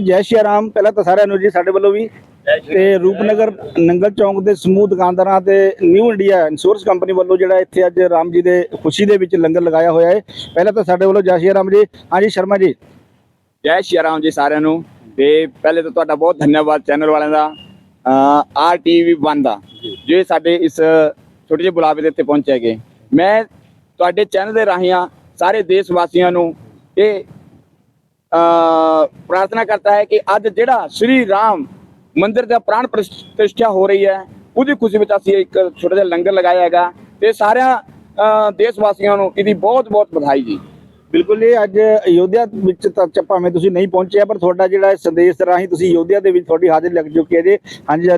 ਜੈ ਸ਼੍ਰੀ ਰਾਮ। ਪਹਿਲਾਂ ਤਾਂ ਸਾਰਿਆਂ ਨੂੰ ਜੀ ਸਾਡੇ ਵੱਲੋਂ ਵੀ। ਤੇ ਰੂਪਨਗਰ ਨੰਗਲ ਚੌਂਕ ਦੇ ਸਮੂਹ ਦੁਕਾਨਦਾਰਾਂ ਤੇ ਨਿਊ ਇੰਡੀਆ ਇੰਸ਼ੋਰੈਂਸ ਕੰਪਨੀ ਵੱਲੋਂ ਜਿਹੜਾ ਇੱਥੇ ਅੱਜ ਰਾਮ ਜੀ ਦੇ ਖੁਸ਼ੀ ਦੇ ਵਿੱਚ ਲੰਗਰ ਲਗਾਇਆ ਹੋਇਆ ਹੈ। ਪਹਿਲਾਂ ਤਾਂ ਸਾਡੇ ਵੱਲੋਂ ਜੈ ਸ਼੍ਰੀ ਰਾਮ ਜੀ। ਹਾਂਜੀ ਸ਼ਰਮਾ ਜੀ। ਜੈ ਸ਼੍ਰੀ ਰਾਮ ਜੀ ਸਾਰਿਆਂ ਨੂੰ। ਤੇ ਪਹਿਲੇ ਤਾਂ ਤੁਹਾਡਾ ਬਹੁਤ ਧੰਨਵਾਦ ਚੈਨਲ ਵਾਲਿਆਂ ਦਾ ਆਰ ਟੀਵੀ 1 ਦਾ। ਜੋ। ਸਾਡੇ ਇਸ ਛੋਟੇ ਜਿਹੇ ਬੁਲਾਵੇ ਦੇ ਉੱਤੇ ਪਹੁੰਚੇ ਹੈਗੇ। ਮੈਂ ਤੁਹਾਡੇ ਚੈਨਲ ਦੇ ਰਾਹੀਆਂ ਸਾਰੇ ਦੇਸ਼ ਵਾਸੀਆਂ ਨੂੰ ਇਹ ਪ੍ਰਾਰਥਨਾ ਕਰਤਾ ਹੈ ਕਿ ਅੱਜ ਜਿਹੜਾ ਸ੍ਰੀ ਰਾਮ ਮੰਦਿਰ ਦਾ ਪ੍ਰਾਣ ਪ੍ਰਤਿਸ਼ਠਾ ਹੋ ਰਹੀ ਹੈ ਉਹਦੀ ਖੁਸ਼ੀ ਵਿੱਚ ਅਸੀਂ ਇੱਕ ਛੋਟਾ ਜਿਹਾ ਲੰਗਰ ਲਗਾਇਆ ਹੈਗਾ ਤੇ ਸਾਰਿਆਂ ਦੇਸ਼ ਵਾਸੀਆਂ ਨੂੰ ਇਹਦੀ ਬਹੁਤ ਬਹੁਤ ਵਧਾਈ ਜੀ। ਬਿਲਕੁਲ ਜੀ ਅੱਜ ਅਯੋਧਿਆ ਵਿੱਚ ਤਾਂ ਭਾਵੇਂ ਤੁਸੀਂ ਨਹੀਂ ਪਹੁੰਚੇ ਪਰ ਤੁਹਾਡਾ ਜਿਹੜਾ ਇਹ ਸੰਦੇਸ਼ ਰਾਹੀਂ ਤੁਸੀਂ ਅਯੋਧਿਆ ਦੇ ਵਿੱਚ ਤੁਹਾਡੀ ਹਾਜ਼ਰੀ ਲੱਗ ਚੁੱਕੀ ਹੈ ਜੀ। ਹਾਂਜੀ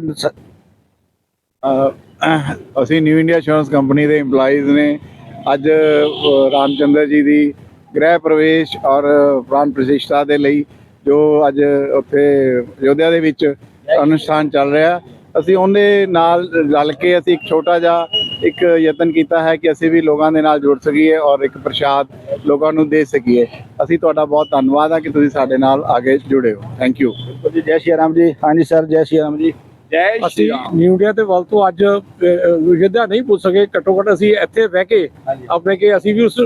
ਅਸੀਂ ਨਿਊ ਇੰਡੀਆ ਇੰਸ਼ੋਰੈਂਸ ਕੰਪਨੀ ਦੇ EMPLOYEES ਨੇ ਅੱਜ ਰਾਮਚੰਦਰ ਜੀ ਦੀ ਗ੍ਰਹਿ ਪ੍ਰਵੇਸ਼ ਔਰ ਪ੍ਰਾਣ ਪ੍ਰਤਿਸ਼ਠਾ ਦੇ ਲਈ ਜੋ ਅੱਜ ਉੱਥੇ ਅਯੋਧਿਆ ਦੇ ਵਿੱਚ ਅਨੁਸ਼ਠਾਨ ਚੱਲ ਰਿਹਾ। ਅਸੀਂ ਉਹਦੇ ਨਾਲ ਰਲ ਕੇ ਅਸੀਂ ਇੱਕ ਛੋਟਾ ਜਿਹਾ ਇੱਕ ਯਤਨ ਕੀਤਾ ਹੈ ਕਿ ਅਸੀਂ ਵੀ ਲੋਕਾਂ ਦੇ ਨਾਲ ਜੁੜ ਸਕੀਏ ਔਰ ਇੱਕ ਪ੍ਰਸ਼ਾਦ ਲੋਕਾਂ ਨੂੰ ਦੇ ਸਕੀਏ। ਅਸੀਂ ਤੁਹਾਡਾ ਬਹੁਤ ਧੰਨਵਾਦ ਹੈ ਕਿ ਤੁਸੀਂ ਸਾਡੇ ਨਾਲ ਅੱਗੇ ਜੁੜੇ ਹੋ। ਥੈਂਕ ਯੂ ਜੀ ਜੈ ਸ਼੍ਰੀ ਰਾਮ ਜੀ। ਹਾਂਜੀ ਸਰ ਜੈ ਸ਼੍ਰੀ ਰਾਮ ਜੀ। ਜੈ ਅਸੀਂ ਨਿਊ ਇੰਡੀਆ ਦੇ ਵੱਲ ਤੋਂ ਅੱਜ ਯੁੱਧਾ ਨਹੀਂ ਪੁੱਛ ਸਕੇ। ਘੱਟੋ ਘੱਟ ਅਸੀਂ ਇੱਥੇ ਬਹਿ ਕੇ ਆਪਣੇ ਕਿ ਅਸੀਂ ਵੀ ਉਸ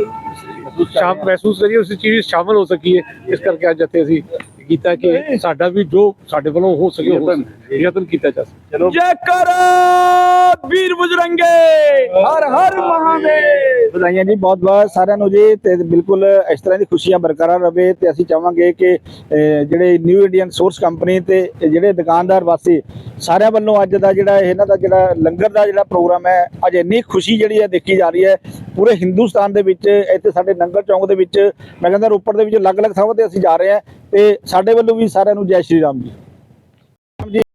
ਸ਼ਾਮ ਮਹਿਸੂਸ ਕਰੀਏ ਉਸ ਚੀਜ਼ ਵਿੱਚ ਸ਼ਾਮਲ ਹੋ ਸਕੀਏ। ਇਸ ਕਰਕੇ ਅੱਜ ਇੱਥੇ ਅਸੀਂ ਕੀਤਾ ਕਿ ਸਾਡਾ ਵੀ ਜੋ ਸਾਡੇ ਵੱਲੋਂ ਹੋ ਸਕੇ ਹੋ ਯਤਨ। ਕੀਤਾ ਜਾ ਸਕੇ। ਚਲੋ। ਜੈਕਾਰਾ ਵੀਰ ਬਜਰੰਗੇ। ਹਰ ਹਰ ਮਹਾਦੇਵ। ਵਧਾਈਆਂ ਜੀ ਬਹੁਤ ਬਹੁਤ ਸਾਰਿਆਂ ਨੂੰ ਜੀ ਤੇ ਬਿਲਕੁਲ ਇਸ ਤਰ੍ਹਾਂ ਦੀ ਖੁਸ਼ੀਆਂ ਬਰਕਰਾਰ ਰਵੇ ਤੇ ਅਸੀਂ ਚਾਹਾਂਗੇ ਕਿ ਜਿਹੜੇ ਨਿਊ ਇੰਡੀਅਨ ਸੋਰਸ ਕੰਪਨੀ ਤੇ ਜਿਹੜੇ ਦੁਕਾਨਦਾਰ ਵਾਸੀ ਸਾਰਿਆਂ ਵੱਲੋਂ ਅੱਜ ਦਾ ਜਿਹੜਾ ਇਹਨਾਂ ਦਾ ਜਿਹੜਾ ਲੰਗਰ ਦਾ ਜਿਹੜਾ ਪ੍ਰੋਗਰਾਮ ਹੈ ਅੱਜ ਇੰਨੀ ਖੁਸ਼ੀ ਜਿਹੜੀ ਹੈ ਦੇਖੀ ਜਾ ਰਹੀ ਹੈ ਪੂਰੇ ਹਿੰਦੁਸਤਾਨ ਦੇ ਵਿੱਚ, ਇੱਥੇ ਸਾਡੇ ਨੰਗਲ ਚੌਂਕ ਦੇ ਵਿੱਚ, ਮੈਂ ਕਹਿੰਦਾ ਰੋਪੜ ਦੇ ਵਿੱਚ ਅਲੱਗ-ਅਲੱਗ ਥਾਵਾਂ ਤੇ ਅਸੀਂ ਜਾ ਰਹੇ ਹਾਂ ਤੇ ਸਾਡੇ ਵੱਲੋਂ ਵੀ ਸਾਰਿਆਂ ਨੂੰ ਜੈ ਸ਼੍ਰੀ ਰਾਮ ਜੀ।